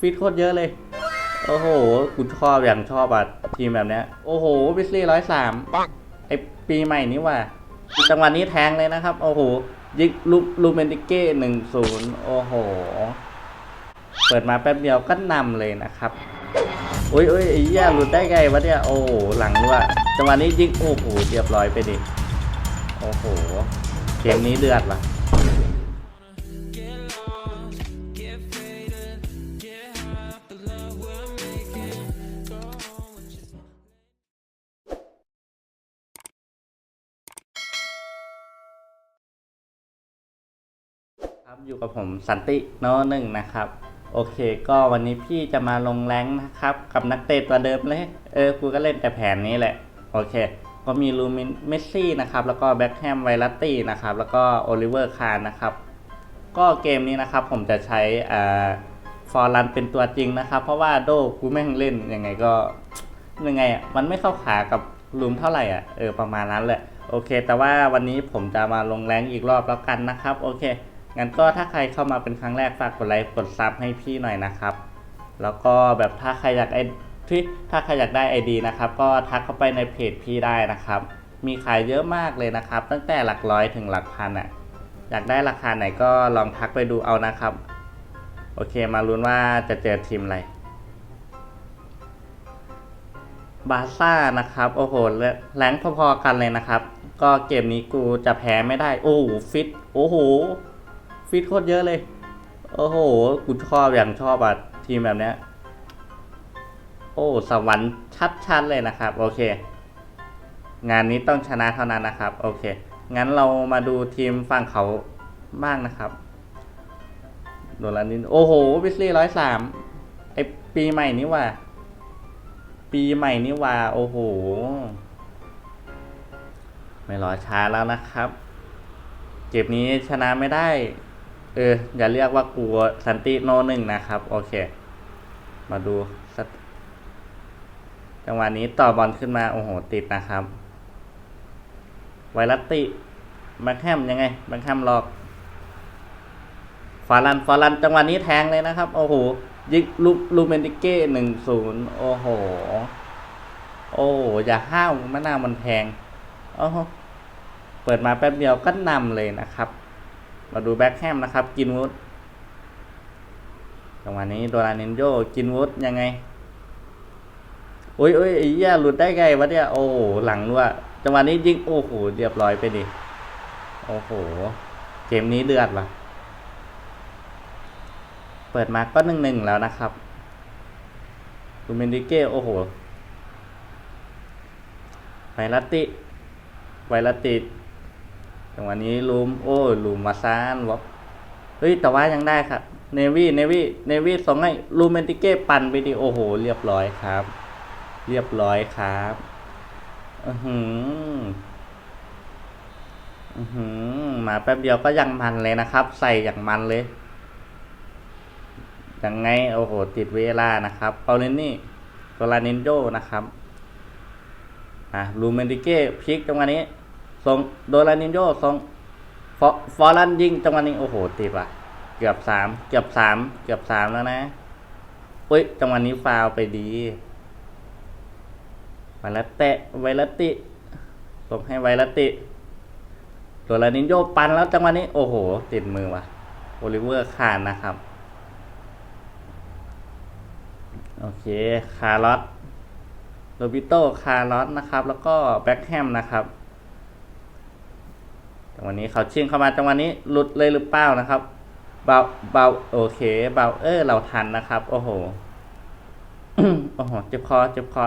ฟิตโคตรเยอะเลย โอ้โหกูชอบอย่างชอบอะ ทีมแบบเนี้ย โอ้โหบิสลี่ร้อยสามไอปีใหม่นี้ว่ะจังหวะนี้แทงเลยนะครับ โอ้โห ยิงลูลูเมนติเก้หนึ่งศูนย์โอ้โห เปิดมาแป๊บเดียวก็นำเลยนะครับโอ้ยโอ้ยไอ้เหี้ยหลุดได้ไงวะเนี่ย โอ้โห หลังด้วยจังหวะนี้ยิง โอ้โห เรียบร้อยไปดิ โอ้โห เกมนี้เดือดว่ะ อยู่กับผมสันติโนหนึ่งนะครับ โอเค ก็วันนี้พี่จะมาลงแรงนะครับ กับนักเตะตัวเดิมเลย เออกูก็เล่นแต่แผนนี้แหละ โอเค ก็มีลูมินเมสซี่นะครับ แล้วก็แบ็คแฮมไวรัตตี้นะครับ แล้วก็โอลิเวอร์คาร์นะครับ ก็เกมนี้นะครับผมจะใช้อ่าฟอร์รันเป็นตัวจริงนะครับ เพราะว่าโดกูแม่งเล่นยังไงก็ยังไงอะมันไม่เข้าขากับลูมเท่าไหร่อะเออประมาณนั้นแหละโอเค แต่ว่าวันนี้ผมจะมาลงแรงอีกรอบแล้วกันนะครับ โอเค งั้นก็ถ้าใครเข้ามาเป็นครั้งแรกฝากกดไลค์กดซับให้พี่หน่อยนะครับ แล้วก็แบบถ้าใครอยากไอที่ถ้าใครอยากได้ไอดีนะครับ ก็ทักเข้าไปในเพจพี่ได้นะครับ มีขายเยอะมากเลยนะครับ ตั้งแต่หลักร้อยถึงหลักพันอะอยากได้ราคาไหนก็ลองทักไปดูเอานะครับ โอเคมาลุ้นว่าจะเจอทีมอะไรบาซ่านะครับ โอ้โหแรงพอๆกันเลยนะครับ ก็เกมนี้กูจะแพ้ไม่ได้ โอ้โหฟิต โอ้โห ฟิตโคตรเยอะเลย โอ้โห กูชอบอย่างชอบอะ ทีมแบบเนี้ย โอ้ สวรรค์ชัดๆเลยนะครับ โอเค งานนี้ต้องชนะเท่านั้นนะครับ โอเค งั้นเรามาดูทีมฝั่งเขาบ้างนะครับ โดนลานิน โอ้โหบิสลี่ร้อยสามไอปีใหม่นี้ว่ะปีใหม่นี้ว่า โอ้โห ไม่รอช้าแล้วนะครับเกมนี้ชนะไม่ได้ เออ อย่าเรียกว่ากูสันติโนหนึ่งนะครับ โอเค มาดูจังหวะนี้ต่อบอลขึ้นมา โอ้โห ติดนะครับ ไวรัตติแบ็คแฮมยังไงแบ็คแฮมหลอกฟารันฟารันจังหวะนี้แทงเลยนะครับ โอ้โห ยิงลูลูเมนติเก้หนึ่งศูนย์โอ้โห โอ้อย่าห้าวมะนาวมันแพงโอ้โหเปิดมาแป๊บเดียวก็นำเลยนะครับ มาดูแบ็คแฮมนะครับกินวูดจังหวะนี้โดราเนนโยกินวูดยังไงโอ้ยโอ้ยไอ้เหี้ยหลุดได้ไงวะเนี่ยโอ้โหหลังด้วจังหวะนี้ยิงโอ้โหเรียบร้อยไปดิโอ้โหเกมนี้เดือดว่ะ เปิดมาก็หนึ่งหนึ่งแล้วนะครับดูเมนดิเก้โอ้โหไวรัตติไวรัตติ จังหวะนี้ลูมโอ้ลูมมาซานวะเฮ้ยแต่ว่ายังได้ครับเนวี่เนวี่เนวี่ส่งให้ลูเมนติเก้ปั่นไปดิโอ้โห เรียบร้อยครับ เรียบร้อยครับอือหืออือหือมาแป๊บเดียวก็ยังมันเลยนะครับ ใส่อย่างมันเลยยังไงโอ้โห ติดเวลานะครับเปาเลนนี่โตลานินโยนะครับอะลูเมนติเก้พลิกจังหวะนี้ ส่งโดลานินโยส่งฟอฟอรันยิงจังหวะนี้โอ้โหติดว่ะเกือบสามเกือบสามเกือบสามแล้วนะอุ้ยจังหวะนี้ฟาวไปดีไวรัตเตะไวรัตติส่งให้ไวรัตติโดลานินโยปันแล้วจังหวะนี้โอ้โห ติดมือว่ะโอลิเวอร์คานนะครับ โอเค คาร์ลอตโรบิโตคาร์ลอตนะครับ แล้วก็แบ็คแฮมนะครับ จังหวะนี้เขาชิงเข้ามาจังหวะนี้หลุดเลยหรือเปล่านะครับ เบาเบาโอเค เบาเออเราทันนะครับ โอ้โหโอ้โหเจ็บคอเจ็บคอ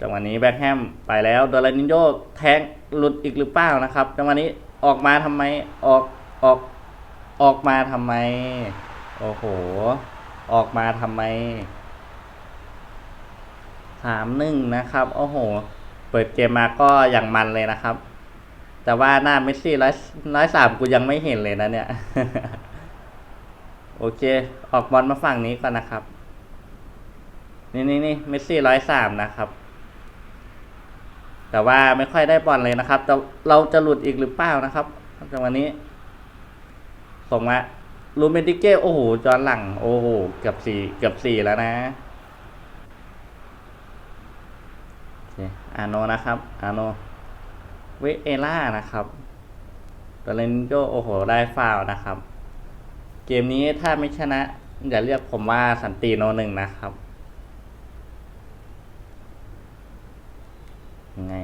จังหวะนี้แบ็คแฮมไปแล้วโดรานินโยแทงหลุดอีกหรือเปล่านะครับจังหวะนี้ออกมาทำไมออกออกออกมาทำไม โอ้โห ออกมาทำไมสามหนึ่งนะครับ โอ้โห เปิดเกมมาก็อย่างมันเลยนะครับ แต่ว่าหน้าเมสซี่ร้อยร้อยสามกูยังไม่เห็นเลยนะเนี่ย โอเค ออกบอลมาฝั่งนี้ก่อนนะครับ นี่นี่นี่เมสซี่ร้อยสามนะครับ แต่ว่าไม่ค่อยได้บอลเลยนะครับแต่เราจะหลุดอีกหรือเปล่านะครับจังหวะนี้ ส่งมาลูเมนติเก้โอ้โหจอนหลัง โอ้โหเกือบสี่เกือบสี่แล้วนะอเคอาโนนะครับอาโน เวเอล่านะครับตัวเลนโจโอ้โหได้ฟาวนะครับ เกมนี้ถ้าไม่ชนะ อย่าเรียกผมว่าสันติโนหนึ่งนะครับยังไง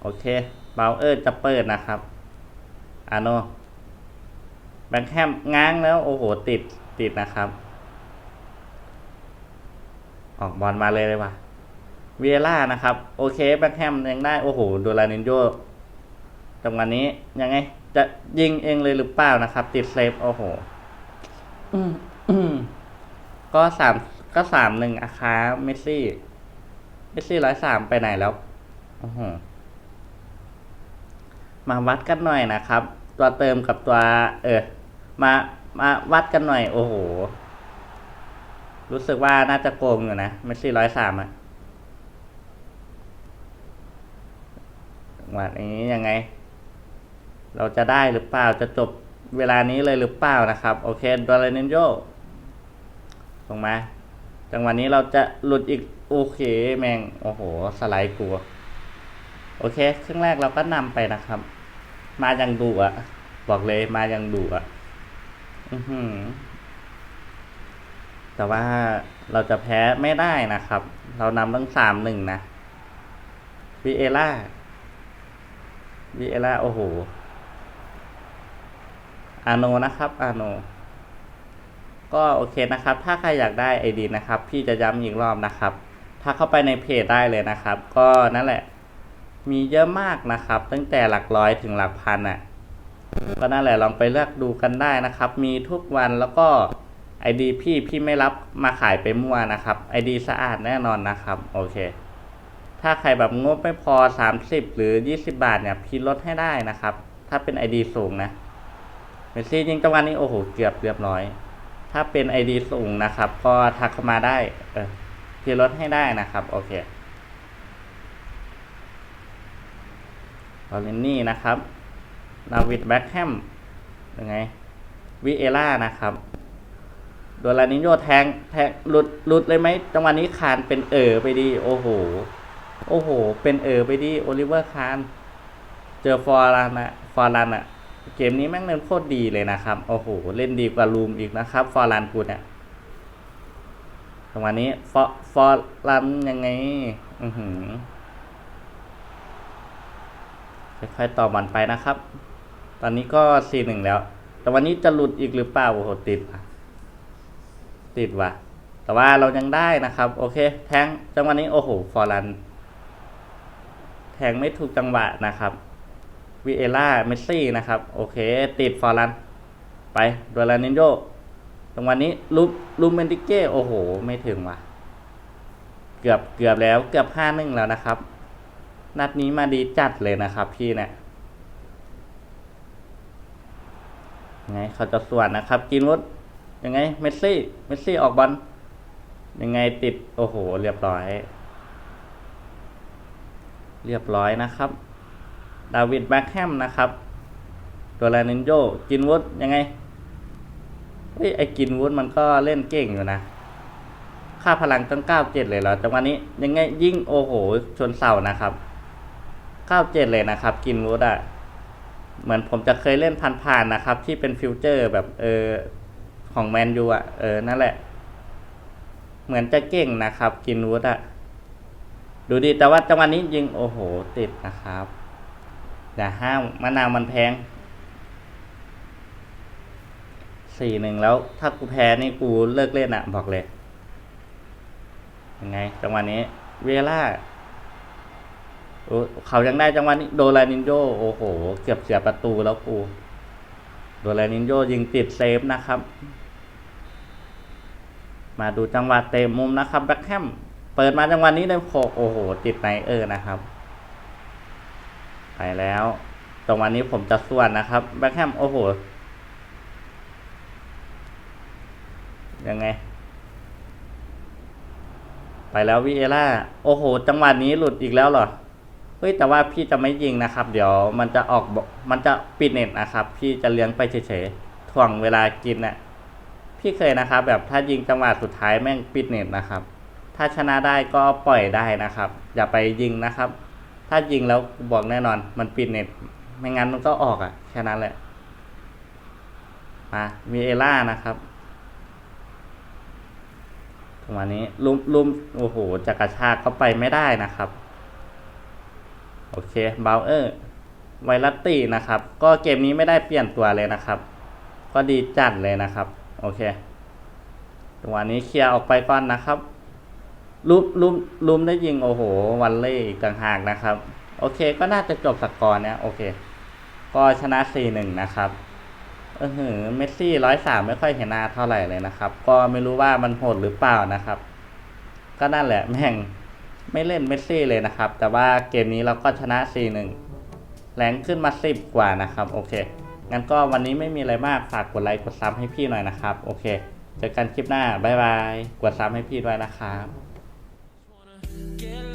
โอเคเบลเออร์จะเปิดนะครับอาโนแบงค์แฮมง้างแล้ว โอ้โห ติดติดนะครับ ออกบอลมาเลยเลยว่ะเวียร่านะครับ โอเคแบงค์แฮมยังได้ โอ้โหดูลานินโย จังหวะนี้ยังไง จะยิงเองเลยหรือเปล่านะครับ ติดเซฟโอ้โหอืมอืมก็สามก็สามหนึ่งอาคาเมสซี่เมสซี่ร้อยสามไปไหนแล้วโอ้โหมาวัดกันหน่อยนะครับ ตัวเติมกับตัว เออ มามาวัดกันหน่อย โอ้โห รู้สึกว่าน่าจะโกงอยู่นะเมสซี่ร้อยสามอะวัดนี้ยังไง เราจะได้หรือเปล่าจะจบเวลานี้เลยหรือเปล่านะครับ โอเคดอลเลนินโยลงมาจังหวะนี้เราจะหลุดอีก โอเค แมงโอ้โห สไลด์กลัว โอเคครึ่งแรกเราก็นำไปนะครับ มาอยังดุอะบอกเลยมาอยังดุอะอือหือแต่ว่าเราจะแพ้ไม่ได้นะครับ เรานำตั้งสามหนึ่งนะวิเอล่าวิเอล่าโอ้โห อาโนนะครับอาโนก็โอเคนะครับ ถ้าใครอยากได้ไอดีนะครับ พี่จะย้ำอีกรอบนะครับถ้าเข้าไปในเพจได้เลยนะครับ ก็นั่นแหละ มีเยอะมากนะครับ ตั้งแต่หลักร้อยถึงหลักพันอะ ก็นั่นแหละลองไปเลือกดูกันได้นะครับ มีทุกวันแล้วก็ไอดีพี่พี่ไม่รับมาขายไปมั่วนะครับไอดีสะอาดแน่นอนนะครับ โอเค ถ้าใครแบบงบไม่พอ 30 หรือ 20 บาทเนี่ย พี่ลดให้ได้นะครับ ถ้าเป็นไอดีสูงนะ เมสซี่ยิงจังหวะนี้โอ้โหเกือบเรียบร้อย ถ้าเป็นไอดีสูงนะครับ ก็ทักเข้ามาได้ เออพี่ลดให้ได้นะครับ โอเคลอเรนนี่นะครับ นาวิดแบ็คแฮมยังไง วิเอล่านะครับโดลานิโยแทงแทงหลุดหลุดเลยไหมจังหวะนี้คานเป็นเออไปดี โอ้โห โอ้โห เป็นเออไปดี โอลิเวอร์คาน เจอฟอร์ลันอะฟอร์ลันอะ เกมนี้แม่งเล่นโคตรดีเลยนะครับ โอ้โห เล่นดีกว่าลูมอีกนะครับ ฟอร์ลันกูเนี่ยจังหวะนี้ ฟอฟอร์ลันยังไง อือหือค่อยๆต่อบอลไปนะครับ ตอนนี้ก็สี่หนึ่งแล้ว แต่วันนี้จะหลุดอีกหรือเปล่า โอ้โห ติดว่ะติดว่ะ แต่ว่าเรายังได้นะครับ โอเค แทงจังหวะนี้ โอ้โห ฟอร์ลัน แทงไม่ถูกจังหวะนะครับ วิเอล่าเมสซี่นะครับ โอเค ติดฟอร์ลัน ไปโดยลานินโยจังวะนี้ลูลูเมนติเก้ โอ้โห ไม่ถึงว่ะ เกือบเกือบแล้วเกือบห้าหนึ่งแล้วนะครับ นัดนี้มาดีจัดเลยนะครับพี่เนี่ยยังไงเขาจะส่วนนะครับกินวุฒยังไงเมสซี่เมสซี่ออกบอลยังไงติด โอ้โห เรียบร้อย เรียบร้อยนะครับ ดาวิดแบ็คแฮมนะครับตัวแลนินโยกินวุฒยังไงเฮ้ยไอ้กินวุฒมันก็เล่นเก่งอยู่นะ ค่าพลังตั้งเก้าเจ็ดเลยเหรอจังหวะนี้ยังไงยิ่งโอ้โห ชนเสานะครับเก้าเจ็ดเลยนะครับ กินวุฒอะเหมือนผมจะเคยเล่นผ่านๆนะครับ ที่เป็นฟิวเจอร์แบบเออของแมนยูอะเออนั่นแหละ เหมือนจะเก่งนะครับ กินวุฒอะดูดีแต่ว่าจังหวะนี้ยิงโอ้โห ติดนะครับ อย่าห้ามมะนาวมันแพงสี่หนึ่งแล้วถ้ากูแพ้นี่กูเลิกเล่นอะบอกเลยยังไง จังหวะนี้เวล่าเขายังได้จังหวะนี้โดรานินโยโอ้โห เกือบเสียประตูแล้วกูโดรานินโยยิงติดเซฟนะครับ มาดูจังหวะเตะมุมนะครับแบ็คแฮมเปิดมาจังหวะนี้ได้โคโอ้โหติดไนเออร์นะครับ ไปแล้ว ตรงวันนี้ผมจะส่วนนะครับแบ็คแฮมโอ้โห ยังไง ไปแล้ววิเอล่า โอ้โห จังหวะนี้หลุดอีกแล้วเหรอ เฮ้ย แต่ว่าพี่จะไม่ยิงนะครับ เดี๋ยวมันจะออก มันจะปิดเน็ตนะครับ พี่จะเลี้ยงไปเฉยๆ ถ่วงเวลากินน่ะพี่เคยนะครับ แบบถ้ายิงจังหวะสุดท้ายแม่งปิดเน็ตนะครับ ถ้าชนะได้ก็ปล่อยได้นะครับ อย่าไปยิงนะครับ ถ้ายิงแล้วบอกแน่นอน มันปิดเน็ต ไม่งั้นมันก็ออกอะ่ะ แค่นั้นแหละ มา มีเอล่านะครับตรงนี้ลุมลุมโอ้โหจะกระชากเข้าไปไม่ได้นะครับ โอเคเบลเออร์ไวรัตตีนะครับ ก็เกมนี้ไม่ได้เปลี่ยนตัวเลยนะครับ ก็ดีจัดเลยนะครับ โอเคตรงนี้เคลียร์ออกไปก่อนนะครับ ลุมลุมลุมได้ยิงโอ้โห วันเล่อีกต่างหากนะครับ โอเคก็น่าจะจบสกอร์เนี้ยโอเค ก็ชนะ 4-1 นะครับเออหือเมสซี่ร้อยสามไม่ค่อยเห็นหน้าเท่าไหร่เลยนะครับ ก็ไม่รู้ว่ามันโหดหรือเปล่านะครับ ก็นั่นแหละแม่งไม่เล่นเมสซี่เลยนะครับ แต่ว่าเกมนี้เราก็ชนะ 4-1 แรงขึ้นมา 10 กว่านะครับ โอเค งั้นก็วันนี้ไม่มีอะไรมาก ฝากกดไลค์กดซับให้พี่หน่อยนะครับ โอเค เจอกันคลิปหน้า บ๊ายบาย กดซับให้พี่ด้วยนะครับ que